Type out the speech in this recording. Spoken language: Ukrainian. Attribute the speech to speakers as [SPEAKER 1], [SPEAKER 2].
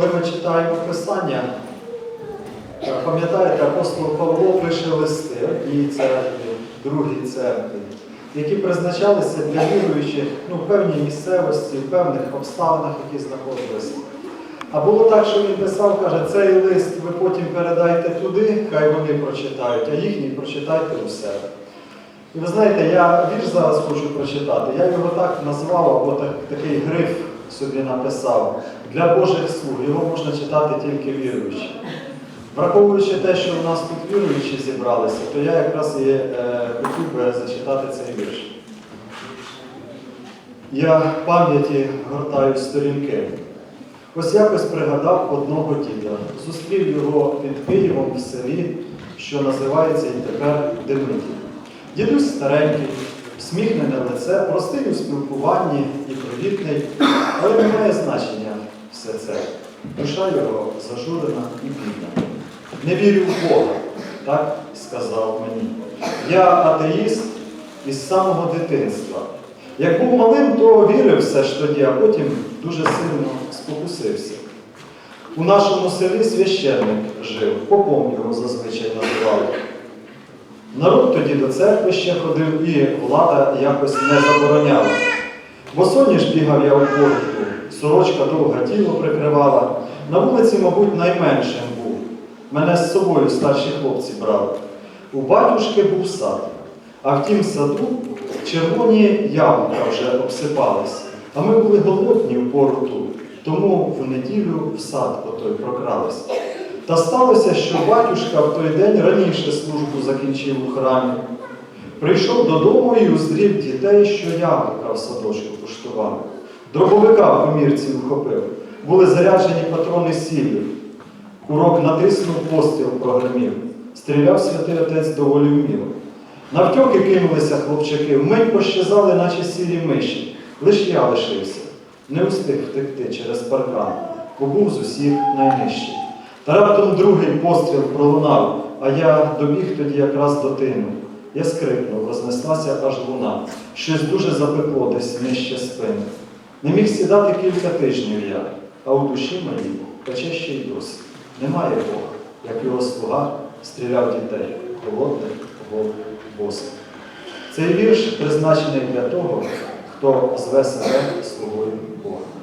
[SPEAKER 1] Коли ми читаємо Писання, е, пам'ятаєте, апостол Павло пише листи одній церкві, другій церкві, які призначалися для віруючих ну, в певній місцевості, в певних обставинах, які знаходилися. А було так, що він писав, каже, цей лист ви потім передайте туди, хай вони прочитають, а їхній прочитайте у себе. І ви знаєте, я вірш зараз хочу прочитати. Я його так назвав, або так, такий гриф собі написав. Для Божих слуг. Його можна читати тільки віруючи. Враховуючи те, що у нас тут віруючі зібралися, то я якраз і е, хотів би зачитати цей вірш. Я в пам'яті гортаю сторінки. Ось якось пригадав одного діда. Зустрів його під Києвом в селі, що називається і тепер Демиді. Дідусь старенький, всміхнене лице, простий у спілкуванні і привітний, але не має значення все це. Душа його зажурена і бідна. Не вірю в Бога, так сказав мені. Я атеїст із самого дитинства. Як був малим, то вірив все ж тоді, а потім дуже сильно спокусився. У нашому селі священник жив, попом його зазвичай називали. Народ тоді до церкви ще ходив, і влада якось не забороняла. Босоніж бігав я у порту, сорочка довга тіло прикривала. На вулиці, мабуть, найменшим був. Мене з собою старші хлопці брали. У батюшки був сад, а в тім саду червоні яблука вже обсипались. А ми були голодні в порту, тому в неділю в сад отой прокрались. Та сталося, що батюшка в той день раніше службу закінчив у храмі. Прийшов додому і уздрів дітей, що яблука в садочку куштували. Дробовика в комірці вхопив. Були заряджені патрони сіллю. Курок натиснув, постріл прогремів. Стріляв святий отець доволі вміло. Навтьоки кинулися хлопчаки, вмить пощазали, наче сірі миші. Лиш я лишився. Не встиг втекти через паркан, бо був з усіх найнижчий. Та раптом другий постріл пролунав, а я добіг тоді якраз до тину. Я скрикнув, рознеслася аж луна. Щось дуже запекло десь нижче спини. Не міг сідати кілька тижнів я, а у душі моїй пече ще й досі. Немає Бога, як його слуга стріляв дітей, голодних, голих, босих. Цей вірш призначений для того, хто зве себе слугою Бога.